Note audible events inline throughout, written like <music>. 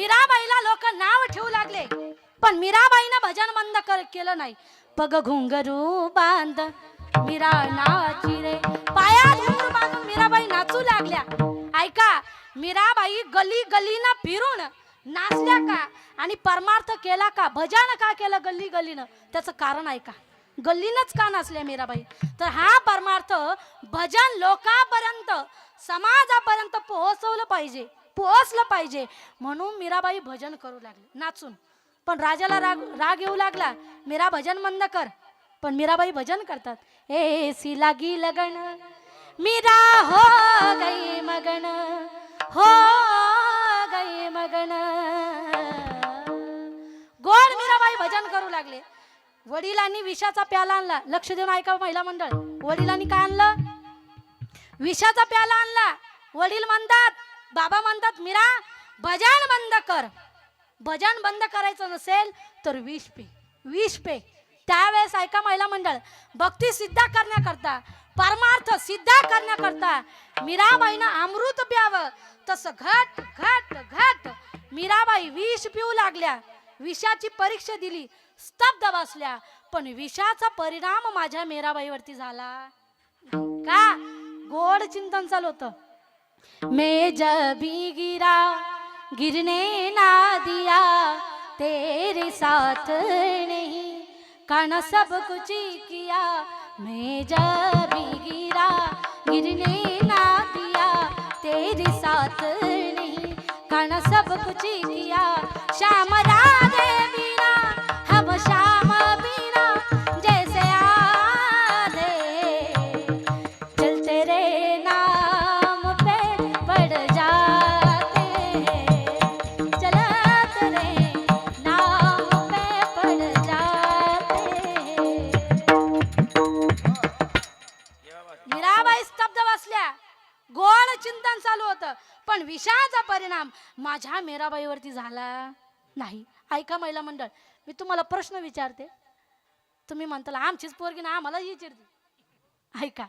मीराबाईला लोक नाव ठेवू लागले. पण मीराबाईनं भजन बंद कर- केलं नाही. पग घुंगरू बांध मीरा नावाची रे. पायात घुंगरू बांधून मीराबाई नाचू लागल्या. ऐका मीराबाई गली गलीनं फिरून नाचल्या का? आणि परमार्थ केला का? भजन का केलं गल्ली गलीनं त्याचं कारण ऐका. गल्लीनच का नाचल्या मीराबाई? तर हा परमार्थ भजन लोकांपर्यंत समाजापर्यंत पोहोचवलं पाहिजे. पोहोचलं पाहिजे. म्हणून मीराबाई भजन करू लागले. नाचून. पण राजाला राग राग येऊ लागला. मीरा भजन बंद कर. पण मीराबाई भजन करतात. ए सी लागी लगन. मीरा हो गई मगन. हो गई मगन. गोड मीराबाई भजन करू लागले. वडिलांनी विषाचा प्याला आणला. लक्ष देऊन ऐका हो महिला मंडळ. वडिलांनी काय आणलं? विषाचा प्याला आणला. वडील म्हणतात बाबा म्हणतात मीरा भजन बंद कर. भजन बंद करायचं नसेल तर विष पे विष पे. त्यावेळेस ऐका महिला मंडळ भक्ती सिद्ध करण्याकरता परमार्थ सिद्ध करण्याकरता मीराबाईनं अमृत प्यावं. तसं घट घट घट. मीराबाई विष पिऊ लागल्या. विषाची परीक्षा दिली. स्तब्ध बसल्या. पण विषाचा परिणाम माझ्या मीराबाईवरती झाला. का? गोड चिंतन चालू होतं. मैं जब भी गिरा गिरने ना दिया तेरे साथ नहीं काना सब कुछ किया। मैं जब भी गिरा गिरने ना दिया तेरे साथ नहीं काना सब कुछ किया। श्यामरा महिला मंडळ मी तुम्हाला प्रश्न विचारते. तुम्ही म्हणताल आमचीच पोरगी ना आम्हाला ही ऐका.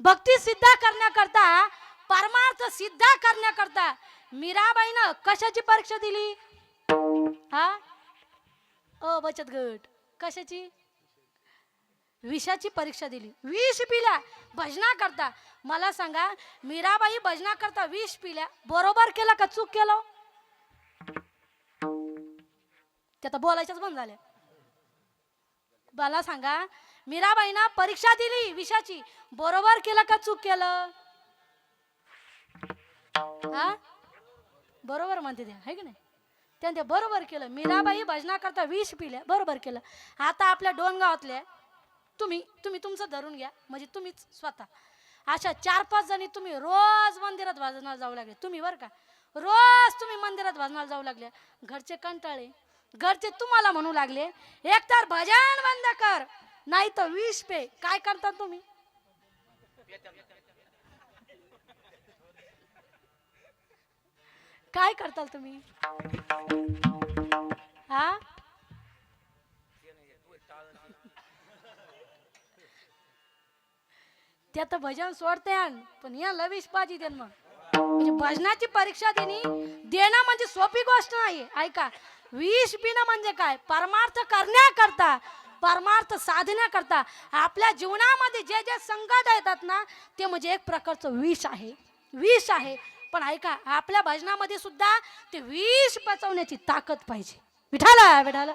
भक्ती सिद्ध करण्याकरता परमार्थ सिद्ध करण्याकरता मीराबाईनं कशाची परीक्षा दिली? हा? अ बचत गट. कशाची? विषाची परीक्षा दिली. विष पिल्या भजना करता मला सांगा मीराबाई भजना करता विष पिल्या बरोबर केलं का चूक केलं? ते आता बोलायच्याच बंद झाल्या. मला सांगा मीराबाईनं परीक्षा दिली विषाची बरोबर केलं का चूक केलं? हा? बरोबर म्हणते ते आहे की नाही? त्यानं ते बरोबर केलं. मीराबाई भजना करता विष पिल्या बरोबर केलं. आता आपल्या डोनगावातल्या तुम्ही तुम्ही तुमचं धरून घ्या. म्हणजे तुम्हीच स्वतः. अशा चार पाच जणी तुम्ही रोज मंदिरात भजनाला जाऊ लागले. तुम्ही बरं का? रोज तुम्ही मंदिरात भजनाला जाऊ लागले. घरचे कंटाळे घरचे तुम्हाला म्हणू लागले एकतर भजन बंद कर नाही तर विष पे. काय करता तुम्ही? काय करताल तुम्ही? हा? त्या तर भजन सोडते पण या लविश पाजी देन मग म्हणजे भजनाची परीक्षा देणी देणं म्हणजे सोपी गोष्ट नाही. ऐका विष पिणं म्हणजे काय? परमार्थ करण्याकरता परमार्थ साधण्याकरता आपल्या जीवनामध्ये जे जे संकट येतात ना ते म्हणजे एक प्रकारचं विष आहे. विष आहे. पण ऐका आपल्या भजनामध्ये सुद्धा ते विष पचवण्याची ताकद पाहिजे. विठाला विठाला.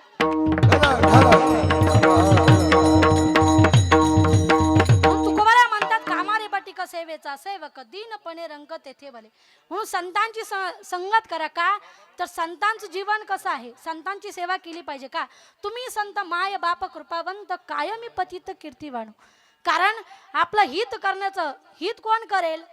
सेवेचा सेवक दीनपणे रंग तेथे भले म्हणून संतांची संगत करा का? तर संतांचं जीवन कसं आहे? संतांची सेवा केली पाहिजे का? तुम्ही संत माय बाप कृपावंत कायमी पतित कीर्तिवाणू कारण आपलं हित करण्याचं हित कोण करेल?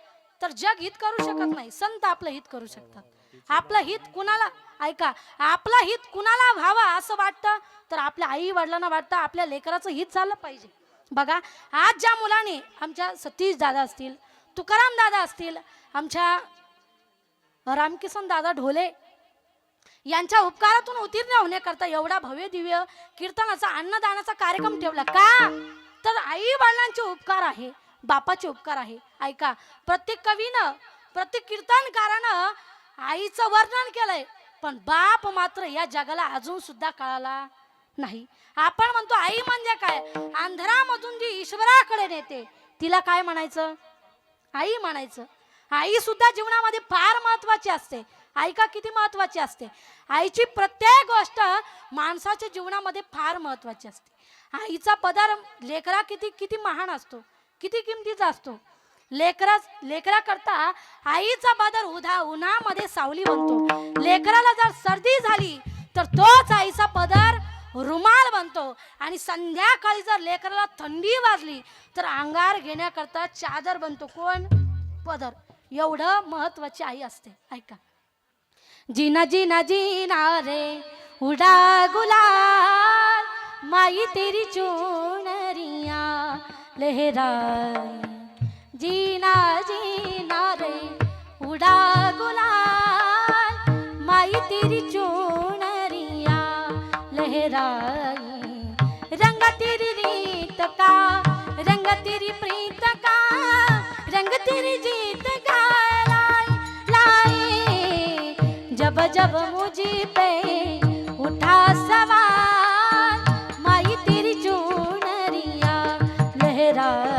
तर जग हित करू शकत नाही. संत आपलं हित करू शकतात. आपलं हित कुणाला ऐका आपलं हित कुणाला व्हावं असं वाटतं? तर आपल्या आई वडिलांना वाटतं आपल्या लेकराचं हित झालं पाहिजे. बघा आज ज्या मुलाने आमच्या सतीश दादा असतील तुकाराम दादा असतील आमच्या रामकिसन दादा ढोले यांच्या उपकारातून उत्तीर्ण होण्याकरता एवढा भव्य दिव्य कीर्तनाचा अन्नदानाचा कार्यक्रम ठेवला. का? तर आई वडिलांचे उपकार आहे बापाचे उपकार आहे. ऐका प्रत्येक कवीनं प्रत्येक कीर्तनकारानं आईचं वर्णन केलंय पण बाप मात्र या जगाला अजून सुद्धा कळाला नाही. आपण म्हणतो आई म्हणजे ईश्वराकडे नेते. तिला काय म्हणायचं? आई म्हणायचं. आई सुद्धा जीवनामध्ये फार महत्वाची असते. आई का किती महत्वाची असते? आईची प्रत्येक गोष्ट माणसाच्या जीवनामध्ये फार महत्वाची असते. आईचा पदार लेकरा किती किती महान असतो. किती किमतीचा असतो. लेकरा लेकरा करता आईचा पदार उधा उन्हामध्ये सावली बनतो लेकराला जर सर्दी झाली तर तोच आईचा पदार रुमाल बनतो. आणि संध्याकाळी जर लेकराला थंडी वाजली तर अंगार घेण्याकरता चादर बनतो. कोण? पदर. एवढं महत्वाची आई असते. ऐका. जीना जिना जिना रे उडा गुलाल माई तेरी चुनरिया लहराई. जीना जीना रे उडा गुलाल माई तेरी चुनरिया राई. रंग तेरी रीत का? रंग तेरी प्रीत का? रंग तेरी जीत का? लाई लाई जब जब मुझे पे उठा सवार माई तेरी चूनरिया लहराई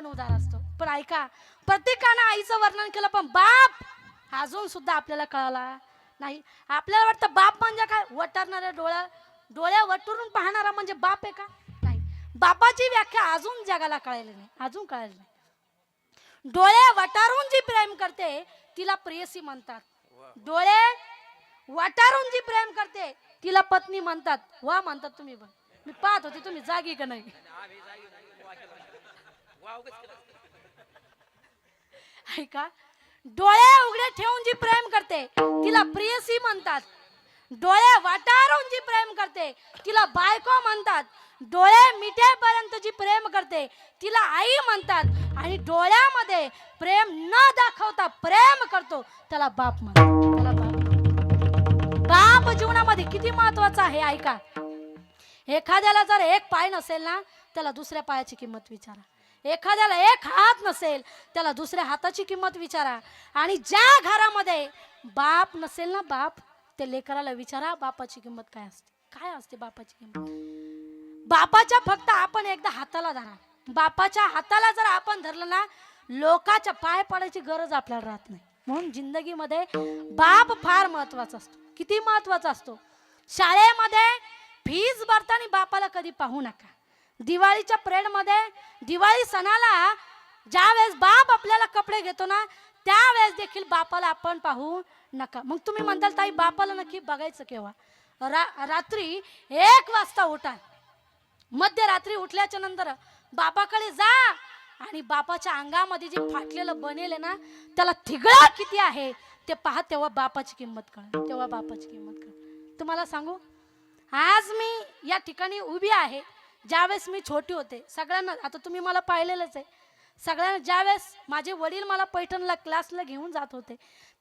पण उदार असतो. पण ऐका प्रत्येकानं आईचं वर्णन केलं पण बाप अजून सुद्धा आपल्याला कळाला नाही. आपल्याला वाटतं बाप म्हणजे काय? वटारणाऱ्या डोळ्या डोळ्या वटरून पाहणारा म्हणजे बाप आहे का? नाही. बापाची व्याख्या अजून जगाला कळायली नाही. अजून कळायली नाही. डोळे वटारून जी प्रेम करते तिला प्रेयसी म्हणतात. डोळे वटारून जी प्रेम करते तिला पत्नी म्हणतात. वा म्हणतात तुम्ही पण. मी पाहत होते तुम्ही जागी का नाही? ऐका डोळे उघडे ठेवून जी प्रेम करते तिला प्रियसी म्हणतात. डोळे वाटारून जी प्रेम करते तिला बायको म्हणतात. डोळे मिठेपर्यंत जी प्रेम करते तिला आई म्हणतात. आणि डोळ्यामध्ये प्रेम न दाखवता प्रेम करतो त्याला बाप म्हणतात. त्याला बाप बाप जीवनामध्ये किती महत्त्वाचा आहे ऐका. एखाद्याला जर एक पाय नसेल ना त्याला दुसऱ्या पायाची किंमत विचारा. एखाद्याला एक हात नसेल त्याला दुसऱ्या हाताची किंमत विचारा. आणि ज्या घरामध्ये बाप नसेल ना बाप ते लेकराला विचारा बापाची किंमत काय असते? काय असते बापाची किंमत? बापाच्या फक्त आपण एकदा हाताला धरा. बापाच्या हाताला जर आपण धरलं ना लोकाच्या पाय पडायची गरज आपल्याला राहत नाही. म्हणून जिंदगीमध्ये बाप फार महत्त्वाचा असतो. किती महत्त्वाचा असतो? शाळेमध्ये फीज भरताना बापाला कधी पाहू नका. दिवाळीच्या परेडमध्ये दिवाळी सणाला ज्या वेळेस बाप आपल्याला कपडे घेतो ना त्यावेळेस देखील बापाला आपण पाहू नका. मग तुम्ही म्हणताल ताई बापाला नक्की बघायचं केव्हा? रा रात्री एक वाजता उठा. मध्यरात्री उठल्याच्या नंतर बापाकडे जा आणि बापाच्या अंगामध्ये जे फाटलेलं बनेल आहे ना त्याला थिगळा किती आहे ते पहा तेव्हा बापाची किंमत कळ तेव्हा बापाची किंमत कळ तुम्हाला सांगू आज मी या ठिकाणी उभी आहे. ज्यावेळेस मी छोटी होते सगळ्यांना आता तुम्ही मला पाहिलेलंच आहे. सगळ्यांना ज्यावेळेस माझे वडील मला पैठणला क्लासला घेऊन जात होते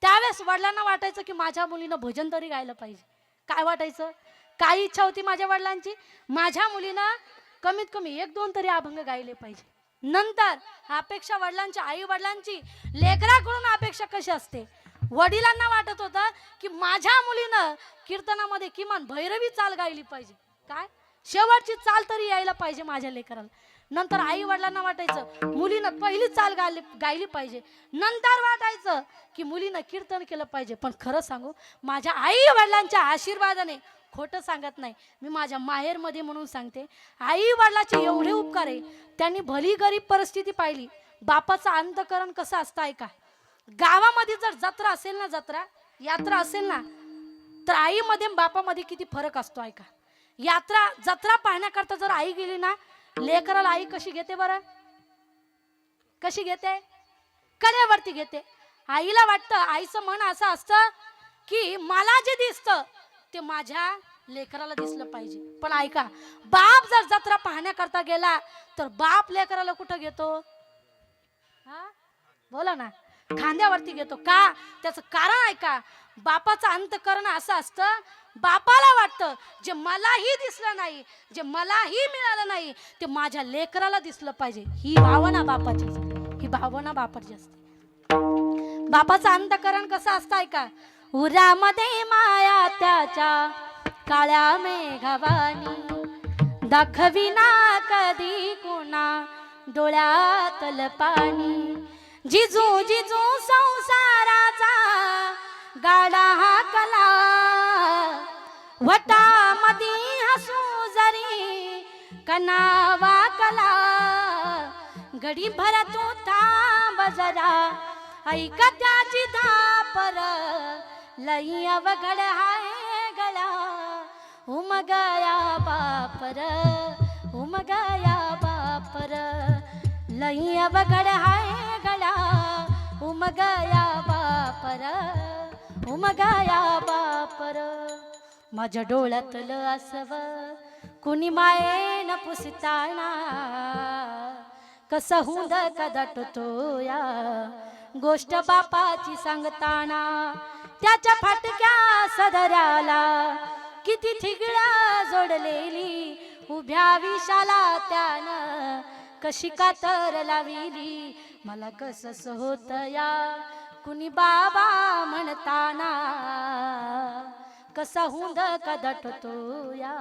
त्यावेळेस वडिलांना वाटायचं की माझ्या मुलीनं भजन तरी गायलं पाहिजे. काय वाटायचं? काय इच्छा होती माझ्या वडिलांची? माझ्या मुलीनं कमीत कमी एक दोन तरी अभंग गायले पाहिजे. नंतर अपेक्षा वडिलांची आई वडिलांची लेकराकडून अपेक्षा कशी असते? वडिलांना वाटत होतं की माझ्या मुलीनं कीर्तनामध्ये किमान भैरवी चाल गायली पाहिजे. काय? शेवटची चाल तरी यायला पाहिजे माझ्या लेकराला. नंतर आई वडिलांना वाटायचं मुलीनं पहिली चाल गायली गायली पाहिजे. नंतर वाटायचं की मुलीनं कीर्तन केलं पाहिजे. पण खरं सांगू माझ्या आई वडिलांच्या आशीर्वादाने खोटं सांगत नाही. मी माझ्या माहेरमध्ये म्हणून सांगते आई वडिलाचे एवढे उपकार आहे. त्यांनी भली गरीब परिस्थिती पाहिली. बापाचं अंतकरण कसं असतं ऐका. गावामध्ये जर जत्रा असेल ना जत्रा यात्रा असेल ना तर आईमध्ये बापामध्ये किती फरक असतो ऐका. यात्रा जत्रा पाहण्याकरता जर आई गेली ना लेकराला आई कशी घेते बरं? कशी घेते? कड्यावरती घेते. आईला वाटतं आईचं मन असं असतं की मला जे दिसतं ते माझ्या लेकराला दिसलं पाहिजे. पण ऐका बाप जर जत्रा पाहण्याकरता गेला तर बाप लेकराला कुठं घेतो? हा? बोला ना. खांद्यावरती घेतो. का? त्याचं कारण ऐका बापाचं अंतकरण असं असतं बापाला वाटतं जे मलाही दिसलं नाही जे मलाही मिळालं नाही ते माझ्या लेकराला दिसलं पाहिजे. ही भावना बापाची असते. ही भावना बापाची असते. बापाचं अंतकरण कसं असतं ऐका. उरामध्ये माया त्याच्या काळ्या मेघवानी दाखविना कधी कुणा डोळ्यातल पाणी जिजू जिजू संसाराचा गाडा हा कला. वटामधी हसू जरी कनावा कला. गडी भर तू थांब जरा ऐक त्याची धापर. लई अवघड हाय गळा. उमगया बापर उमगया बापर. लई अवघड हाय गळा. उमगया बापर. उमगया बापर. माझ्या डोळ्यातलं असव कुणी मायेन पुसताना. कसा हुंद कदटतो या गोष्ट बापाची सांगताना. त्याच्या फाटक्या सदऱ्याला किती थिगळ्या जोडलेली उभ्या विशाला त्यानं कशी कातर लाविली. मला कसं होत या कुणी बाबा म्हणताना कसा हुंद कदटतो या?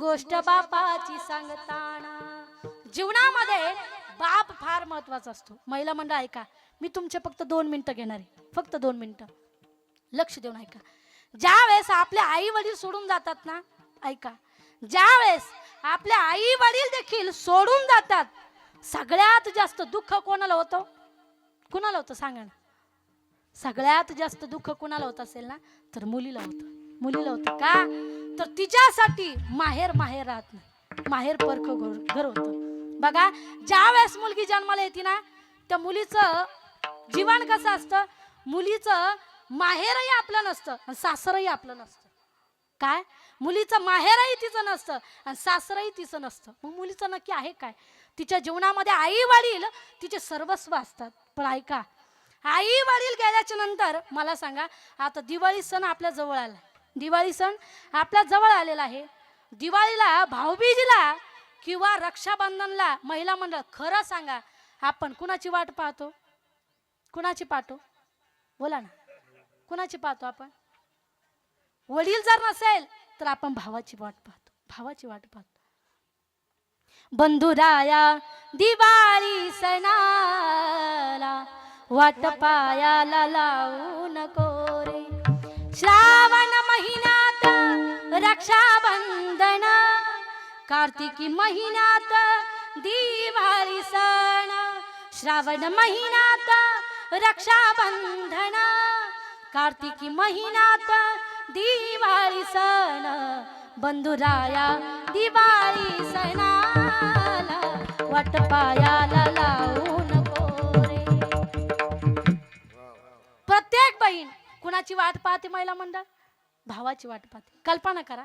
गोष्ट बापाची सांगताना. जीवनामध्ये बाप फार महत्त्वाचा असतो. महिला मंडळ ऐका मी तुमचे फक्त दोन मिनिटं घेणार आहे. फक्त दोन मिनिटं. लक्ष देऊन ऐका. ज्या वेळेस आपले आई वडील सोडून जातात ना ऐका. ज्या वेळेस आपले आई वडील देखील सोडून जातात सगळ्यात जास्त दुःख कोणाला होतं? कुणाला होतं सांगा ना. सगळ्यात जास्त दुःख कुणाला होत असेल ना तर मुलीला होतं. मुलीला होतं का? तर तिच्यासाठी माहेर माहेर राहत नाही. माहेर परख घर घर होतं. बघा ज्या वेळेस मुलगी जन्माला येते ना त्या मुलीचं जीवन कसं असतं? मुलीचं माहेरही आपलं नसतं आणि सासरही आपलं नसतं. काय? मुलीचं माहेरही तिचं नसतं आणि सासरही तिचं नसतं. मग मुलीचं नक्की आहे काय? तिच्या जीवनामध्ये आई वडील तिचे सर्वस्व असतात. पण ऐका आई वडील गेल्याच्यानंतर मला सांगा आता दिवाळी सण आपल्या जवळ आला दिवाळी सण आपल्या जवळ आलेला आहे. दिवाळीला भाऊबीजीला किंवा रक्षाबंधनला महिला मंडळ खरं सांगा आपण कुणाची वाट पाहतो? कुणाची पाहतो? बोला ना. कुणाची पाहतो आपण? वडील जर नसेल तर आपण भावाची वाट पाहतो. भावाची वाट पाहतो. बंधुराया दिवाळी सणाला वाट पायाला लावू नको रे श्रावण महिन्यात रक्षाबंधन कार्तिकी महिन्यात दिवाळी सण. श्रावण महिन्यात रक्षाबंधन कार्तिकी महिन्यात दिवाळी सण. बंधुराया दिवाळी सणा वट पायाला लावू नको रे प्रत्येक बहीण कुणाची वाट पाहते महिला मंडळ? भावाची वाट पाहते. कल्पना करा.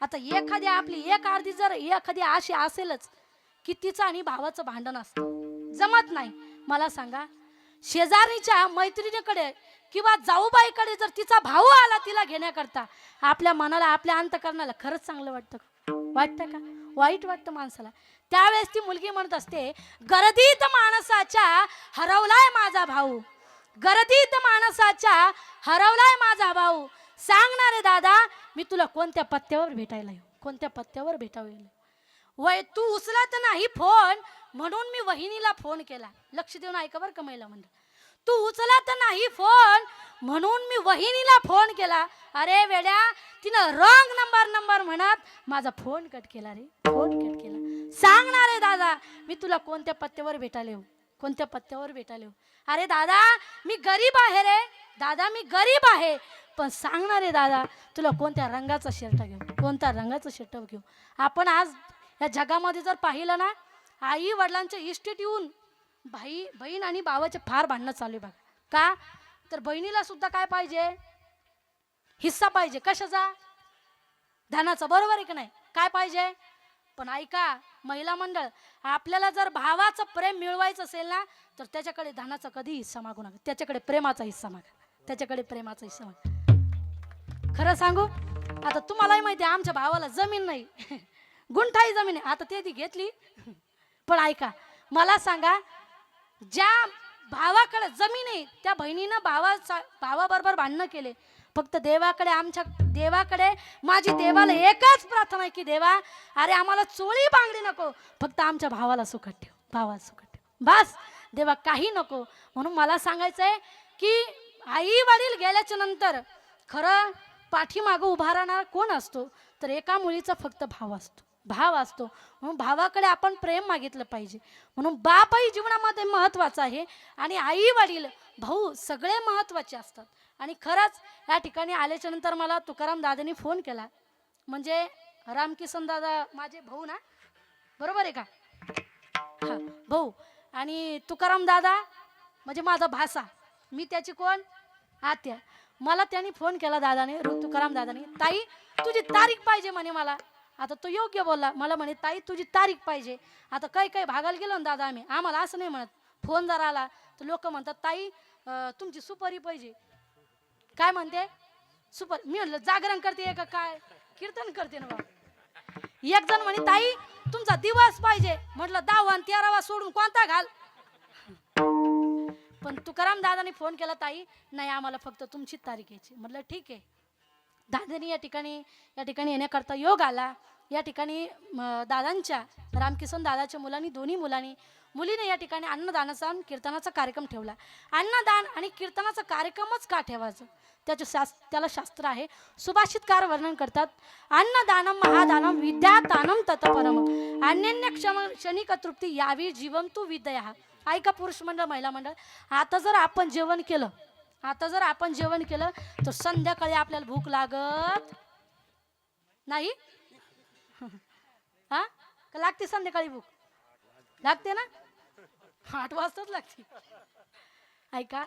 आता एखादी आपली एक अर्धी जर एखादी अशी असेलच की तिचं आणि भावाचं भांडण असतं. जमत नाही. मला सांगा शेजारीच्या मैत्रिणीकडे किंवा जाऊबाईकडे जर तिचा भाऊ आला तिला घेण्याकरता आपल्या मनाला आपल्या अंतकरणाला खरंच चांगलं वाटतं वाटतं का? वाईट वाटतं माणसाला. त्यावेळेस ती मुलगी म्हणत असते गर्दीत माणसाच्या हरवलाय माझा भाऊ. गर्दीत माणसाच्या हरवलाय माझा भाऊ. सांगणार दादा मी तुला कोणत्या पत्त्यावर भेटायला येऊ? कोणत्या पत्त्यावर भेटावं येईल वय तू उचलत नाही फोन म्हणून मी वहिनीला फोन केला. लक्ष देऊन ऐका बरं का महिला मंडळ. तू उचलत नाही फोन म्हणून मी वहिनीला फोन केला. अरे वेड्या तिनं रॉंग नंबर नंबर म्हणत माझा फोन कट केला रे. फोन कट केला. सांगणार आहे दादा मी तुला कोणत्या पत्त्यावर भेटायला येऊ? कोणत्या पत्त्यावर भेटायला येऊ? अरे दादा मी गरीब आहे रे. दादा मी गरीब आहे. पण सांगणार आहे दादा तुला कोणत्या रंगाचा शर्ट घेऊ? कोणत्या रंगाचा शर्ट घेऊ? आपण आज या जगामध्ये जर पाहिलं ना आई वडिलांच्या इस्टेट येऊन भाई बहीण आणि भावाचे फार भांडणं चालू आहे बघा. का? तर बहिणीला सुद्धा काय पाहिजे? हिस्सा पाहिजे. कशाचा? धनाचा. बरोबर आहे की नाही? काय पाहिजे? पण ऐका महिला मंडळ आपल्याला जर भावाचं प्रेम मिळवायचं असेल ना तर त्याच्याकडे धनाचा कधी हिस्सा मागू नका. त्याच्याकडे प्रेमाचा हिस्सा मागा. त्याच्याकडे प्रेमाचा हिस्सा मागा. खरं सांगू? आता तुम्हालाही माहिती आहे आमच्या भावाला जमीन नाही. <laughs> गुंठाई जमीन आहे आता ते ती घेतली. पण ऐका मला सांगा ज्या भावाकडे जमीन आहे त्या बहिणीनं भावाचा भावाबरोबर भांडणं केले फक्त देवाकडे आमच्या देवाकडे. माझी देवाला एकच प्रार्थना आहे की देवा अरे आम्हाला चोळी बांगडी नको. फक्त आमच्या भावाला सुखट ठेव. भावाला सुखट ठेव. बस. देवा काही नको. म्हणून मला सांगायचं आहे की आई वडील गेल्याच्यानंतर खरं पाठीमागं उभा राहणार कोण असतो? तर एका मुलीचा फक्त भाव असतो. भाव असतो. म्हणून भावाकडे आपण प्रेम मागितलं पाहिजे. म्हणून बापही जीवनामध्ये महत्त्वाचा आहे आणि आई वडील भाऊ सगळे महत्त्वाचे असतात. आणि खरंच या ठिकाणी आल्याच्यानंतर मला तुकाराम दादांनी फोन केला. म्हणजे रामकिसन दादा माझे भाऊ ना? बरोबर आहे का? हां भाऊ. आणि तुकाराम दादा म्हणजे माझा भासा मी त्याची कोण? आत्या. मला त्यांनी फोन केला दादाने तुकाराम दादाने. ताई तुझी तारीख पाहिजे म्हणे मला. आता तो योग्य बोलला. मला म्हणे ताई तुझी तारीख पाहिजे. आता काही काही भागायला गेलो ना दादा आम्ही. आम्हाला असं नाही म्हणत. फोन जर आला तर लोक म्हणतात ताई तुमची सुपारी पाहिजे. काय म्हणते? सुपर. मी म्हणलं जागरण करते का काय? कीर्तन करते ना बा. एक जण म्हणे ताई तुमचा दिवस पाहिजे. म्हटलं दहावा आणि तेरावा सोडून कोणता घाल? पण तुकाराम दादाने फोन केला ताई नाही आम्हाला फक्त तुमची तारीख घ्यायची. म्हटलं ठीक आहे. दादानी या ठिकाणी या ठिकाणी येण्याकरता योग आला. या ठिकाणी दादांच्या रामकिसन दादाच्या मुलांनी दोन्ही मुलांनी मुलीने या ठिकाणी अन्नदानाचा आणि कीर्तनाचा कार्यक्रम ठेवला. अन्नदान आणि कीर्तनाचा कार्यक्रमच का ठेवायचं? त्याचं शास्त्र त्याला शास्त्र आहे. सुभाषितकार वर्णन करतात अन्नदानम महादानम विद्यादानम तत्परम अन्यन्य क्षम क्षणिक तृप्ती यावी जीवन तू विद्या ऐका पुरुष मंडळ महिला मंडळ आता जर आपण जेवण केलं आता जर आपण जेवण केलं तर संध्याकाळी आपल्याला भूक लागत नाही? <laughs> हा? लागते संध्याकाळी भूक. लागते ना? आठ वाजताच लागते. ऐका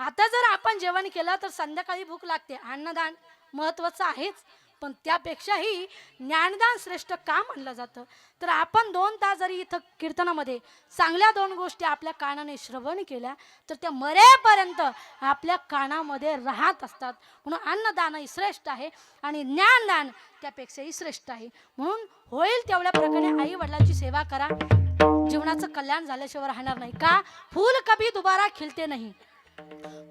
आता जर आपण जेवण केलं तर संध्याकाळी भूक लागते. अन्नदान महत्वाचं आहेच पण त्यापेक्षाही ज्ञानदान श्रेष्ठ का म्हणलं जातं? तर आपण दोन तास जरी इथं कीर्तनामध्ये चांगल्या दोन गोष्टी आपल्या कानाने श्रवण केल्या तर त्या मरेपर्यंत आपल्या कानामध्ये राहत असतात. म्हणून अन्नदानही श्रेष्ठ आहे आणि ज्ञानदान त्यापेक्षाही श्रेष्ठ आहे. म्हणून होईल तेवढ्या प्रकारे आई वडिलांची सेवा करा. जीवनाचं कल्याण झाल्याशिवाय राहणार नाही. का? फूल कभी दुबारा खिलते नाही.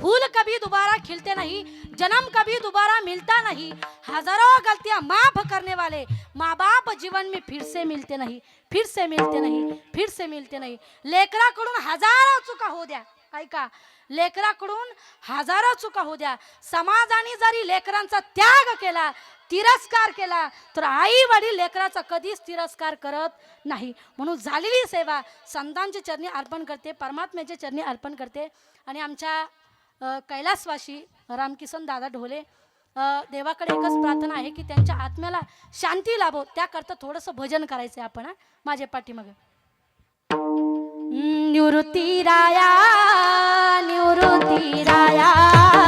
फूल कभी दोबारा खिलते नहीं. जन्म कभी दोबारा मिलता नहीं. हजारों गलतियां माफ करने वाले. माँ बाप जीवन में फिर से मिलते नहीं. फिर से मिलते नहीं. फिर से मिलते नहीं. लेकराकडून हजारो चुका हो द्या. ऐका. लेकराकडून हजारो चुका हो द्या. समाजाने जरी लेकरांचा त्याग केला तिरस्कार केला तर आई वडील लेकराचा कधीच तिरस्कार करत नाही. म्हणून झालेली सेवा संतांच्या चरणी अर्पण करते परमात्म्याच्या चरणी अर्पण करते. आणि आमच्या कैलासवाशी रामकिसन दादा ढोले देवाकडे एकच प्रार्थना आहे की त्यांच्या आत्म्याला शांती लाभो त्याकरता थोडंसं भजन करायचं आपण माझे माझ्या निवृत्ती राया निवृत्ती राया.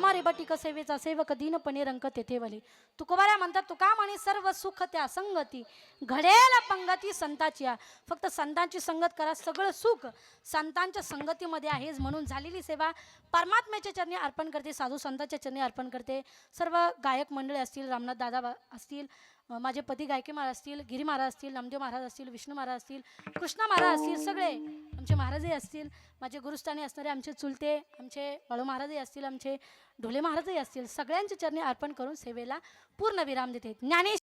नामा रेबटिक सेवेचा सेवक दिनपणे रंग तेथे तुकोबाऱ्या म्हणतात तुका म्हणे सर्व सुख त्या संगती. घडेल पंगती संताची फक्त संतांची संगत करा सगळं सुख. संतांच्या संगतीमध्ये आहेच म्हणून झालेली सेवा. परमात्म्याच्या चरणी अर्पण करते साधू संतांच्या चरणी अर्पण करते. सर्व गायक मंडळी असतील रामनाथ दादा असतील माझे पती गायके महाराज असतील गिरी महाराज असतील नामदेव महाराज असतील विष्णू महाराज असतील कृष्णा महाराज असतील सगळे आमचे महाराजही असतील माझे गुरुस्थानी असणारे आमचे चुलते आमचे वाळू महाराजही असतील आमचे ढोले महाराजही असतील सगळ्यांचे चरणी अर्पण करून सेवेला पूर्ण विराम देते. ज्ञानेश